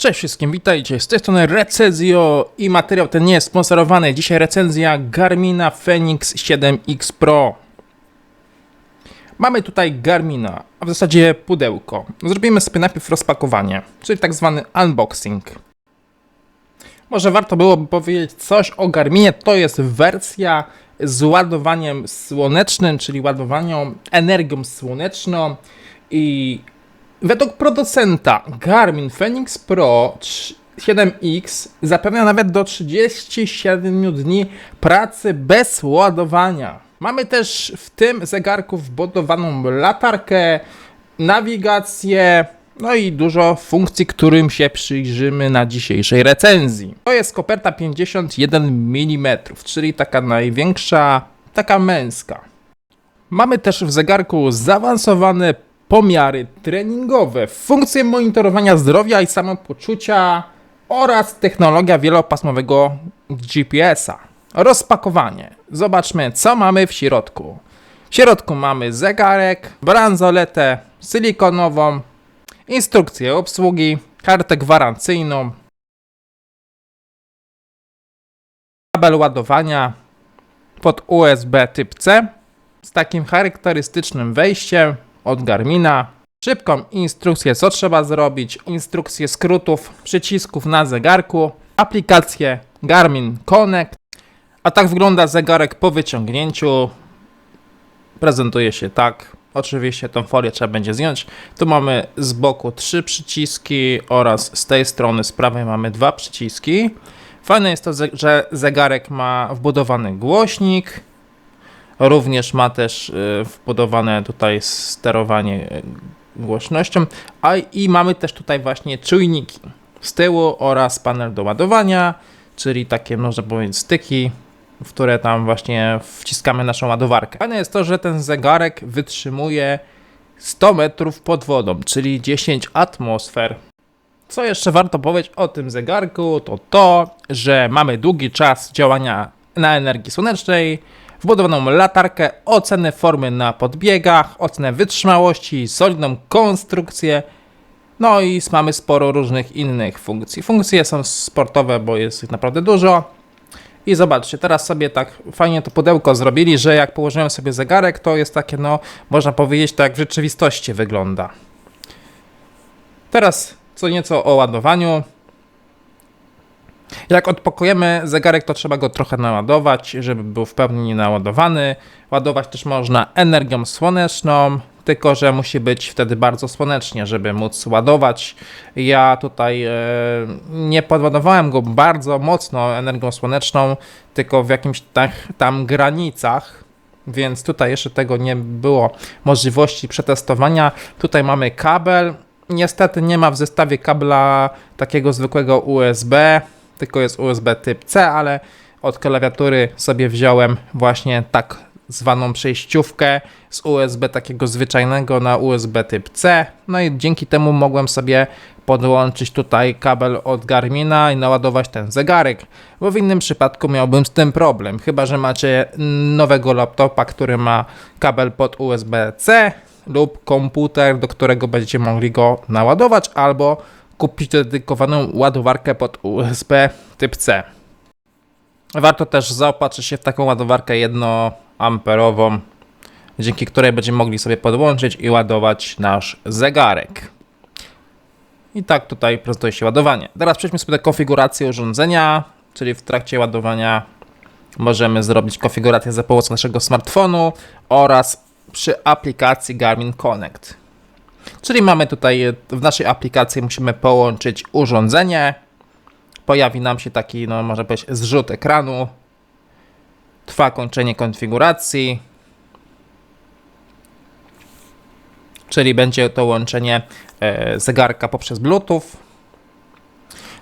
Cześć wszystkim, witajcie. Z tej strony Recenzjo i materiał ten nie jest sponsorowany. Dzisiaj recenzja Garmina Fenix 7X Pro. Mamy tutaj Garmina, a w zasadzie pudełko. Zrobimy sobie najpierw rozpakowanie, czyli tak zwany unboxing. Może warto byłoby powiedzieć coś o Garminie. To jest wersja z ładowaniem słonecznym, czyli ładowaniem energią słoneczną i Według producenta Garmin Fenix Pro 7X zapewnia nawet do 37 dni pracy bez ładowania. Mamy też w tym zegarku wbudowaną latarkę, nawigację, no i dużo funkcji, którym się przyjrzymy na dzisiejszej recenzji. To jest koperta 51 mm, czyli taka największa, taka męska. Mamy też w zegarku zaawansowane pomiary treningowe, funkcje monitorowania zdrowia i samopoczucia oraz technologia wielopasmowego GPS-a. Rozpakowanie. Zobaczmy, co mamy w środku. W środku mamy zegarek, bransoletę silikonową, instrukcję obsługi, kartę gwarancyjną, kabel ładowania pod USB typ C z takim charakterystycznym wejściem od Garmina. Szybką instrukcję, co trzeba zrobić, instrukcję skrótów, przycisków na zegarku, aplikację Garmin Connect. A tak wygląda zegarek po wyciągnięciu. Prezentuje się tak. Oczywiście tą folię trzeba będzie zdjąć. Tu mamy z boku trzy przyciski oraz z tej strony z prawej mamy dwa przyciski. Fajne jest to, że zegarek ma wbudowany głośnik, Również ma też y, wbudowane tutaj sterowanie y, głośnością, a i mamy też tutaj właśnie czujniki z tyłu oraz panel do ładowania, czyli takie można powiedzieć styki, w które tam właśnie wciskamy naszą ładowarkę. Fajne jest to, że ten zegarek wytrzymuje 100 metrów pod wodą, czyli 10 atmosfer. Co jeszcze warto powiedzieć o tym zegarku, to to, że mamy długi czas działania na energii słonecznej, wbudowaną latarkę, ocenę formy na podbiegach, ocenę wytrzymałości, solidną konstrukcję, no i mamy sporo różnych innych funkcji. Funkcje są sportowe, bo jest ich naprawdę dużo. I zobaczcie, teraz sobie tak fajnie to pudełko zrobili, że jak położyłem sobie zegarek, to jest takie, no, można powiedzieć, tak w rzeczywistości wygląda. Teraz co nieco o ładowaniu. Jak odpokujemy zegarek, to trzeba go trochę naładować, żeby był w pełni naładowany. Ładować też można energią słoneczną, tylko że musi być wtedy bardzo słonecznie, żeby móc ładować. Ja tutaj e, nie podładowałem go bardzo mocno energią słoneczną, tylko w jakimś tak, tam granicach. Więc tutaj jeszcze tego nie było możliwości przetestowania. Tutaj mamy kabel. Niestety nie ma w zestawie kabla takiego zwykłego USB tylko jest USB typ C, ale od klawiatury sobie wziąłem właśnie tak zwaną przejściówkę z USB takiego zwyczajnego na USB typ C. No i dzięki temu mogłem sobie podłączyć tutaj kabel od Garmina i naładować ten zegarek, bo w innym przypadku miałbym z tym problem. Chyba, że macie nowego laptopa, który ma kabel pod USB-C lub komputer, do którego będziecie mogli go naładować, albo kupić dedykowaną ładowarkę pod USB typ C. Warto też zaopatrzyć się w taką ładowarkę 1A, dzięki której będziemy mogli sobie podłączyć i ładować nasz zegarek. I tak tutaj prezentuje się ładowanie. Teraz przejdźmy sobie do konfiguracji urządzenia, czyli w trakcie ładowania możemy zrobić konfigurację za pomocą naszego smartfonu oraz przy aplikacji Garmin Connect. Czyli mamy tutaj w naszej aplikacji musimy połączyć urządzenie. Pojawi nam się taki, no może być zrzut ekranu. Trwa kończenie konfiguracji. Czyli będzie to łączenie e, zegarka poprzez Bluetooth.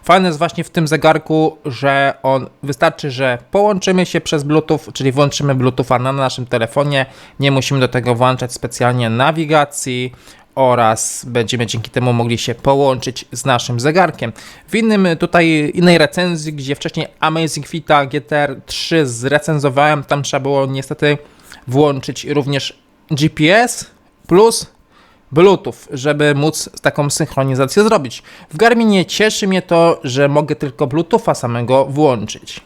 Fajne jest właśnie w tym zegarku, że on wystarczy, że połączymy się przez Bluetooth, czyli włączymy Bluetootha na naszym telefonie. Nie musimy do tego włączać specjalnie nawigacji oraz będziemy dzięki temu mogli się połączyć z naszym zegarkiem. W innym tutaj innej recenzji, gdzie wcześniej Amazing Fita GTR 3 zrecenzowałem, tam trzeba było niestety włączyć również GPS plus Bluetooth, żeby móc taką synchronizację zrobić. W Garminie cieszy mnie to, że mogę tylko Bluetootha samego włączyć.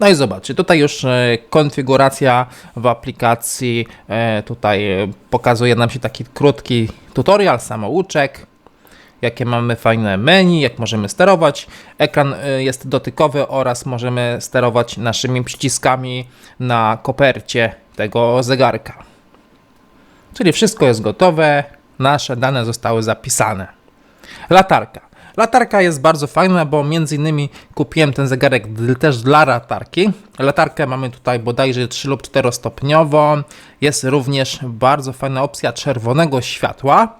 No i zobaczcie, tutaj już e, konfiguracja w aplikacji, e, tutaj e, pokazuje nam się taki krótki tutorial, samouczek, jakie mamy fajne menu, jak możemy sterować. Ekran jest dotykowy oraz możemy sterować naszymi przyciskami na kopercie tego zegarka. Czyli wszystko jest gotowe, nasze dane zostały zapisane. Latarka. Latarka jest bardzo fajna, bo między innymi kupiłem ten zegarek też dla latarki. Latarkę mamy tutaj bodajże 3 lub 4 stopniową. Jest również bardzo fajna opcja czerwonego światła,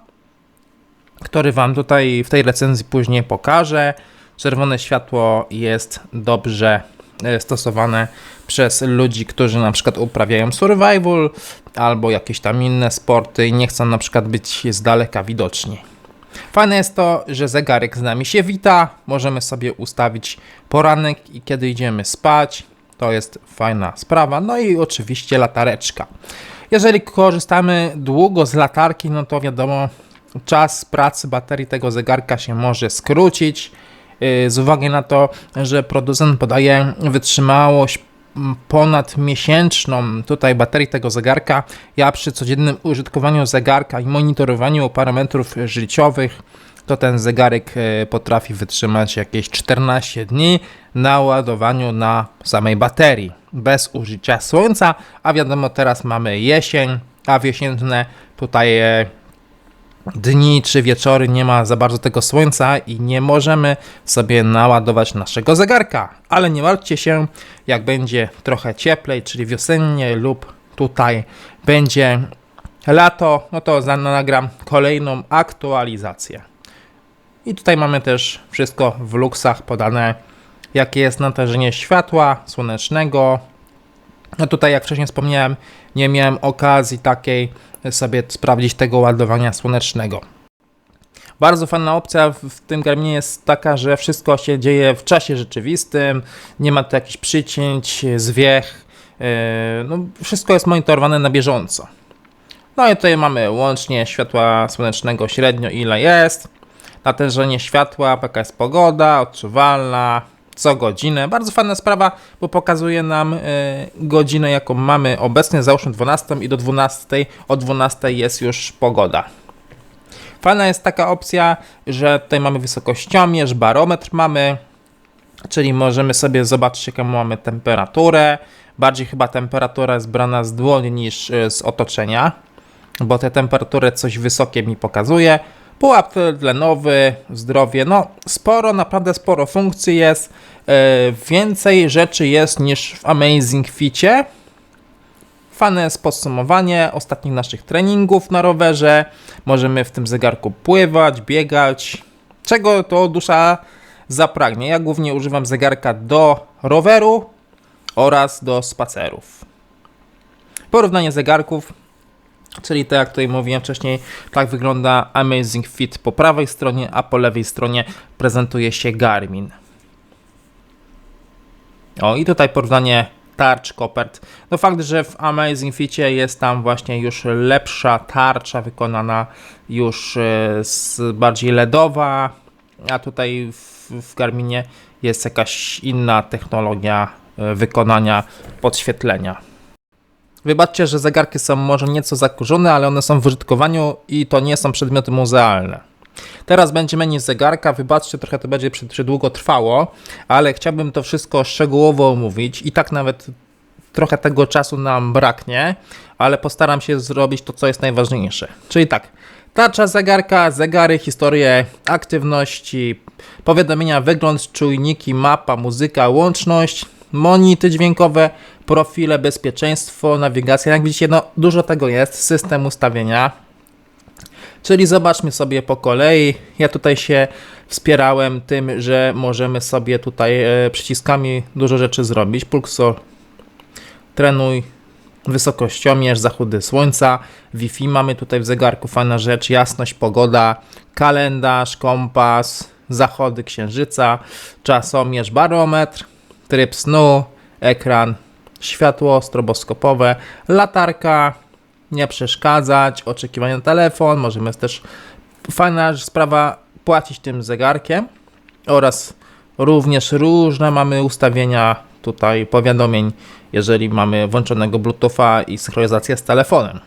który Wam tutaj w tej recenzji później pokażę. Czerwone światło jest dobrze e, stosowane przez ludzi, którzy na przykład uprawiają survival albo jakieś tam inne sporty i nie chcą na przykład być z daleka widoczni. Fajne jest to, że zegarek z nami się wita, możemy sobie ustawić poranek i kiedy idziemy spać, to jest fajna sprawa. No i oczywiście latareczka. Jeżeli korzystamy długo z latarki, no to wiadomo, czas pracy baterii tego zegarka się może skrócić. Yy, z uwagi na to, że producent podaje wytrzymałość ponad miesięczną tutaj baterii tego zegarka, ja przy codziennym użytkowaniu zegarka i monitorowaniu parametrów życiowych, to ten zegarek yy, potrafi wytrzymać jakieś 14 dni na ładowaniu na samej baterii, bez użycia słońca, a wiadomo teraz mamy jesień, a jesienne tutaj dni czy wieczory nie ma za bardzo tego słońca i nie możemy sobie naładować naszego zegarka. Ale nie martwcie się, jak będzie trochę cieplej, czyli wiosennie lub tutaj będzie lato, no to nagram kolejną aktualizację. I tutaj mamy też wszystko w luksach podane, jakie jest natężenie światła słonecznego. No tutaj, jak wcześniej wspomniałem, nie miałem okazji takiej sobie sprawdzić tego ładowania słonecznego. Bardzo fajna opcja w tym Garminie jest taka, że wszystko się dzieje w czasie rzeczywistym, nie ma tu jakichś przycięć, zwiech, yy, no, wszystko jest monitorowane na bieżąco. No i tutaj mamy łącznie światła słonecznego średnio ile jest, natężenie światła, jaka jest pogoda, odczuwalna, co godzinę. Bardzo fajna sprawa, bo pokazuje nam y, godzinę, jaką mamy obecnie, załóżmy 12 i do 12, o 12 jest już pogoda. Fajna jest taka opcja, że tutaj mamy wysokościomierz, barometr mamy, czyli możemy sobie zobaczyć jaką mamy temperaturę. Bardziej chyba temperatura jest brana z dłoni niż y, z otoczenia, bo te temperatury coś wysokie mi pokazuje. Pułap tlenowy, zdrowie, no sporo, naprawdę sporo funkcji jest. E, więcej rzeczy jest niż w Amazing Ficie. Fane jest podsumowanie ostatnich naszych treningów na rowerze. Możemy w tym zegarku pływać, biegać. Czego to dusza zapragnie. Ja głównie używam zegarka do roweru oraz do spacerów. Porównanie zegarków Czyli tak jak tutaj mówiłem wcześniej, tak wygląda Amazing Fit po prawej stronie, a po lewej stronie prezentuje się Garmin. O i tutaj porównanie tarcz, kopert. No fakt, że w Amazing Ficie jest tam właśnie już lepsza tarcza wykonana już e, bardziej LEDowa, a tutaj w, w Garminie jest jakaś inna technologia e, wykonania podświetlenia. Wybaczcie, że zegarki są może nieco zakurzone, ale one są w użytkowaniu i to nie są przedmioty muzealne. Teraz będzie menu zegarka, wybaczcie, trochę to będzie przed długo trwało, ale chciałbym to wszystko szczegółowo omówić i tak nawet trochę tego czasu nam braknie, ale postaram się zrobić to, co jest najważniejsze. Czyli tak, tarcza zegarka, zegary, historie aktywności, powiadomienia, wygląd, czujniki, mapa, muzyka, łączność, monity dźwiękowe, profile, bezpieczeństwo, nawigacja. Jak widzicie, no dużo tego jest, system ustawienia. Czyli zobaczmy sobie po kolei. Ja tutaj się wspierałem tym, że możemy sobie tutaj e, przyciskami dużo rzeczy zrobić. Pulsor, trenuj, wysokościomierz, zachody słońca, Wi-Fi mamy tutaj w zegarku, fajna rzecz, jasność, pogoda, kalendarz, kompas, zachody księżyca, czasomierz, barometr, tryb snu, ekran, światło stroboskopowe, latarka, nie przeszkadzać, oczekiwanie na telefon, możemy też, fajna sprawa, płacić tym zegarkiem oraz również różne mamy ustawienia tutaj powiadomień, jeżeli mamy włączonego Bluetootha i synchronizację z telefonem.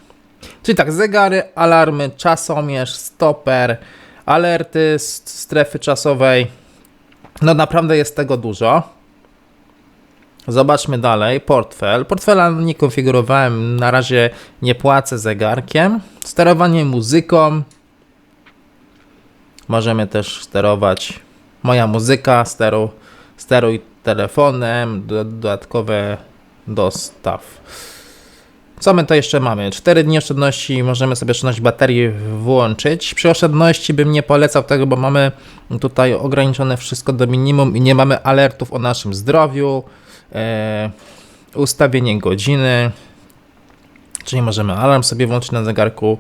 Czyli tak, zegary, alarmy, czasomierz, stoper, alerty z strefy czasowej. No naprawdę jest tego dużo. Zobaczmy dalej. Portfel. Portfela nie konfigurowałem, na razie nie płacę zegarkiem. Sterowanie muzyką. Możemy też sterować moja muzyka, steru, steruj telefonem, dodatkowe dostaw. Co my to jeszcze mamy? 4 dni oszczędności, możemy sobie oszczędność baterii włączyć. Przy oszczędności bym nie polecał tego, bo mamy tutaj ograniczone wszystko do minimum i nie mamy alertów o naszym zdrowiu. E, ustawienie godziny, czyli możemy alarm sobie włączyć na zegarku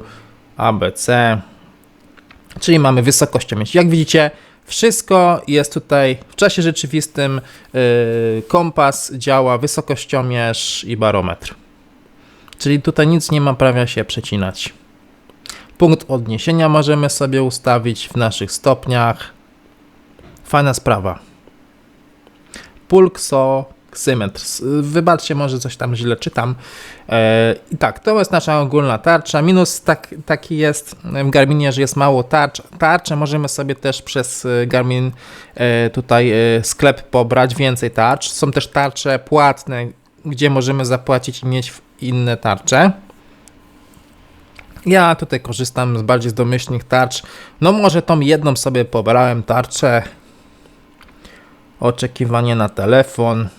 ABC, czyli mamy wysokościomierz. Jak widzicie, wszystko jest tutaj w czasie rzeczywistym. Yy, kompas działa, wysokościomierz i barometr. Czyli tutaj nic nie ma prawa się przecinać. Punkt odniesienia możemy sobie ustawić w naszych stopniach. Fajna sprawa. Pulkso Xymetr. Wybaczcie, może coś tam źle czytam. E, I tak, to jest nasza ogólna tarcza. Minus tak, taki jest w Garminie, że jest mało tarcz. Tarcze możemy sobie też przez e, Garmin e, tutaj sklep pobrać więcej tarcz. Są też tarcze płatne, gdzie możemy zapłacić i mieć inne tarcze. Ja tutaj korzystam z bardziej z domyślnych tarcz. No może tą jedną sobie pobrałem tarczę. Oczekiwanie na telefon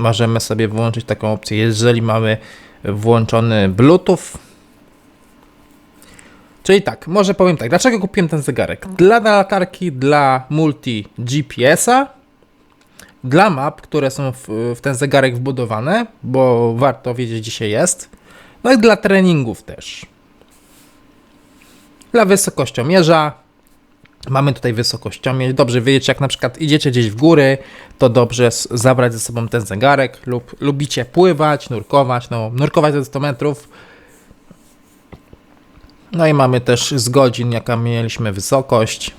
możemy sobie włączyć taką opcję, jeżeli mamy włączony Bluetooth. Czyli tak, może powiem tak, dlaczego kupiłem ten zegarek? Dla latarki, dla multi GPS-a, dla map, które są w, w ten zegarek wbudowane, bo warto wiedzieć, gdzie się jest. No i dla treningów też. Dla wysokościomierza, Mamy tutaj wysokościomierz. Dobrze wiedzieć, jak na przykład idziecie gdzieś w góry, to dobrze zabrać ze sobą ten zegarek lub lubicie pływać, nurkować, no nurkować ze 100 metrów. No i mamy też z godzin, jaka mieliśmy wysokość,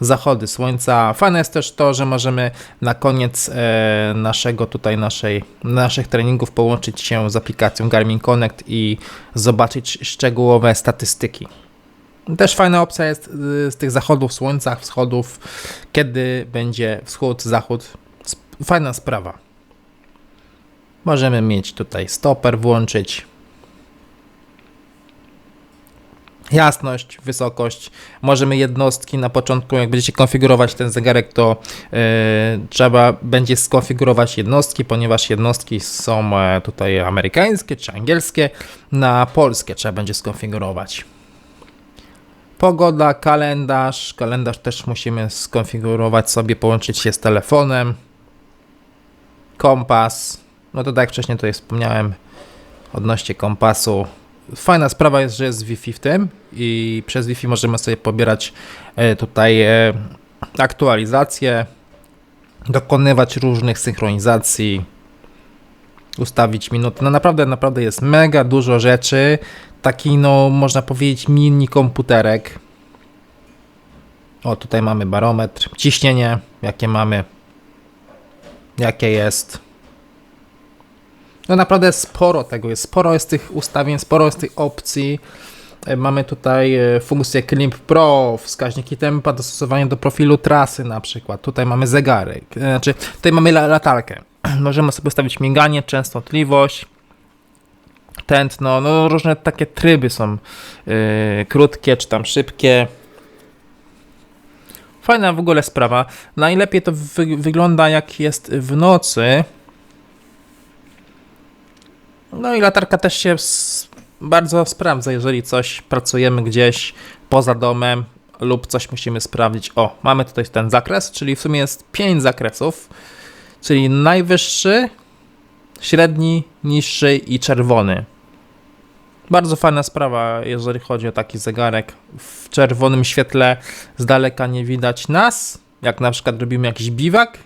zachody słońca. Fajne jest też to, że możemy na koniec e, naszego tutaj naszej, naszych treningów połączyć się z aplikacją Garmin Connect i zobaczyć szczegółowe statystyki. Też fajna opcja jest y, z tych zachodów słońca, wschodów, kiedy będzie wschód, zachód. Fajna sprawa. Możemy mieć tutaj stoper włączyć. Jasność, wysokość. Możemy jednostki na początku, jak będziecie konfigurować ten zegarek, to yy, trzeba będzie skonfigurować jednostki, ponieważ jednostki są e, tutaj amerykańskie czy angielskie. Na polskie trzeba będzie skonfigurować. Pogoda, kalendarz. Kalendarz też musimy skonfigurować sobie, połączyć się z telefonem. Kompas. No to tak jak wcześniej tutaj wspomniałem odnośnie kompasu. Fajna sprawa jest, że jest Wi-Fi w tym i przez Wi-Fi możemy sobie pobierać e, tutaj e, aktualizacje, dokonywać różnych synchronizacji, ustawić minuty. No naprawdę, naprawdę jest mega dużo rzeczy taki, no, można powiedzieć, mini komputerek. O, tutaj mamy barometr, ciśnienie, jakie mamy, jakie jest. No naprawdę sporo tego jest, sporo jest tych ustawień, sporo jest tych opcji. E, mamy tutaj e, funkcję Klimp Pro, wskaźniki tempa, dostosowanie do profilu trasy na przykład. Tutaj mamy zegarek, e, znaczy tutaj mamy latarkę. Możemy sobie ustawić miganie, częstotliwość, tętno, no różne takie tryby są yy, krótkie czy tam szybkie. Fajna w ogóle sprawa. Najlepiej to wy wygląda jak jest w nocy. No i latarka też się bardzo sprawdza, jeżeli coś pracujemy gdzieś poza domem lub coś musimy sprawdzić. O, mamy tutaj ten zakres, czyli w sumie jest 5 zakresów, czyli najwyższy, średni, niższy i czerwony. Bardzo fajna sprawa, jeżeli chodzi o taki zegarek. W czerwonym świetle z daleka nie widać nas, jak na przykład robimy jakiś biwak.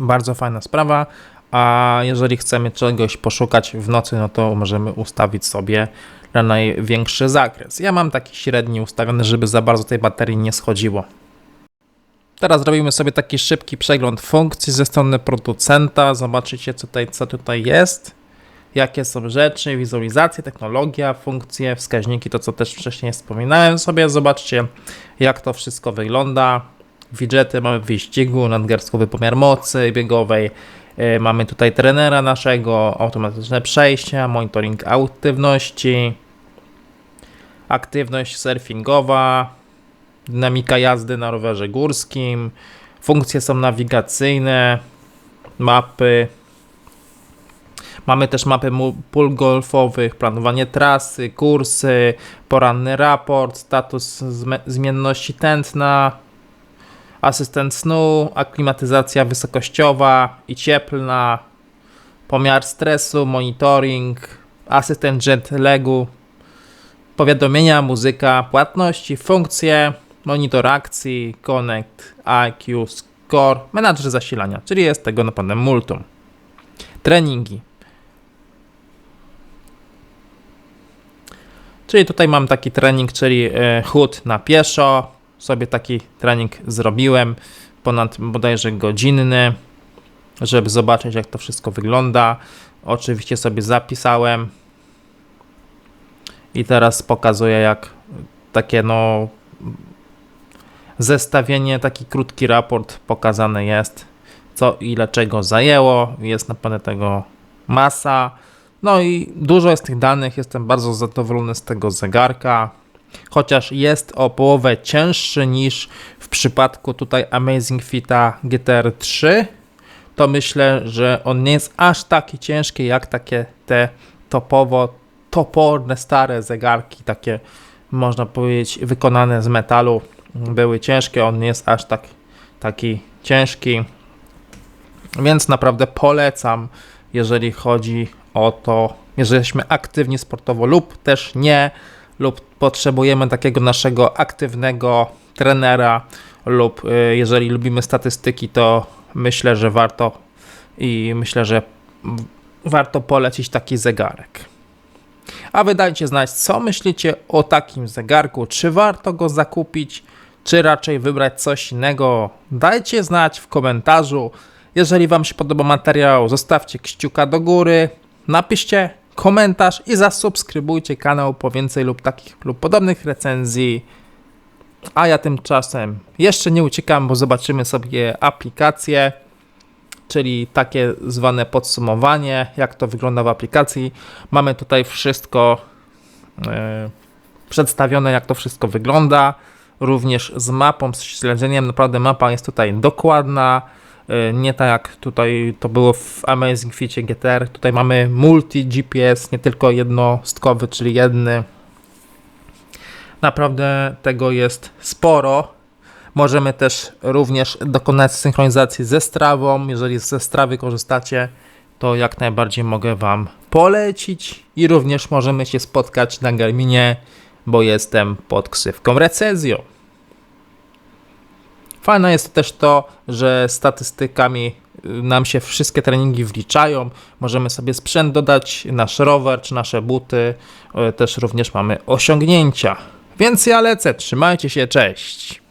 Bardzo fajna sprawa. a jeżeli chcemy czegoś poszukać w nocy, no to możemy ustawić sobie na największy zakres. Ja mam taki średni ustawiony, żeby za bardzo tej baterii nie schodziło. Teraz robimy sobie taki szybki przegląd funkcji ze strony producenta. Zobaczycie co tutaj, co tutaj jest, jakie są rzeczy, wizualizacje, technologia, funkcje, wskaźniki, to co też wcześniej wspominałem sobie. Zobaczcie jak to wszystko wygląda. Widgety mamy w wyścigu, nadgarstkowy pomiar mocy biegowej, Yy, Mamy tutaj trenera naszego, automatyczne przejścia, monitoring aktywności, aktywność surfingowa, dynamika jazdy na rowerze górskim, funkcje są nawigacyjne, mapy. Mamy też mapy pól golfowych, planowanie trasy, kursy, poranny raport, status zmienności tętna, asystent snu, aklimatyzacja wysokościowa i cieplna, pomiar stresu, monitoring, asystent jet lagu, powiadomienia, muzyka, płatności, funkcje, monitor akcji, connect, IQ, score, menadżer zasilania, czyli jest tego naprawdę multum. Treningi. Czyli tutaj mam taki trening, czyli e, chód na pieszo. Sobie taki trening zrobiłem, ponad bodajże godzinny, żeby zobaczyć jak to wszystko wygląda. Oczywiście sobie zapisałem i teraz pokazuję jak takie no zestawienie, taki krótki raport pokazany jest, co ile czego zajęło, jest naprawdę tego masa. No i dużo jest tych danych, jestem bardzo zadowolony z tego zegarka, chociaż jest o połowę cięższy niż w przypadku tutaj Amazing Fita GTR 3, to myślę, że on nie jest aż taki ciężki jak takie te topowo toporne, stare zegarki, takie można powiedzieć wykonane z metalu, były ciężkie, on nie jest aż tak taki ciężki, więc naprawdę polecam, jeżeli chodzi o to, jesteśmy aktywni sportowo lub też nie, lub potrzebujemy takiego naszego aktywnego trenera, lub y, jeżeli lubimy statystyki, to myślę, że warto i myślę, że warto polecić taki zegarek. A wy dajcie znać, co myślicie o takim zegarku. Czy warto go zakupić, czy raczej wybrać coś innego? Dajcie znać w komentarzu. Jeżeli Wam się podoba materiał, zostawcie kciuka do góry, napiszcie komentarz i zasubskrybujcie kanał po więcej lub takich lub podobnych recenzji. A ja tymczasem jeszcze nie uciekam, bo zobaczymy sobie aplikację, czyli takie zwane podsumowanie, jak to wygląda w aplikacji. Mamy tutaj wszystko e, przedstawione, jak to wszystko wygląda. Również z mapą, z śledzeniem. Naprawdę mapa jest tutaj dokładna. E, Nie tak jak tutaj to było w Amazing Ficie GTR. Tutaj mamy multi GPS, nie tylko jednostkowy, czyli jedny. Naprawdę tego jest sporo. Możemy też również dokonać synchronizacji ze strawą. Jeżeli ze strawy korzystacie, to jak najbardziej mogę Wam polecić. I również możemy się spotkać na Garminie, bo jestem pod ksywką recenzją. Fajne jest też to, że statystykami y, nam się wszystkie treningi wliczają. Możemy sobie sprzęt dodać, nasz rower czy nasze buty. y, Też również mamy osiągnięcia. Więc ja lecę, trzymajcie się, cześć.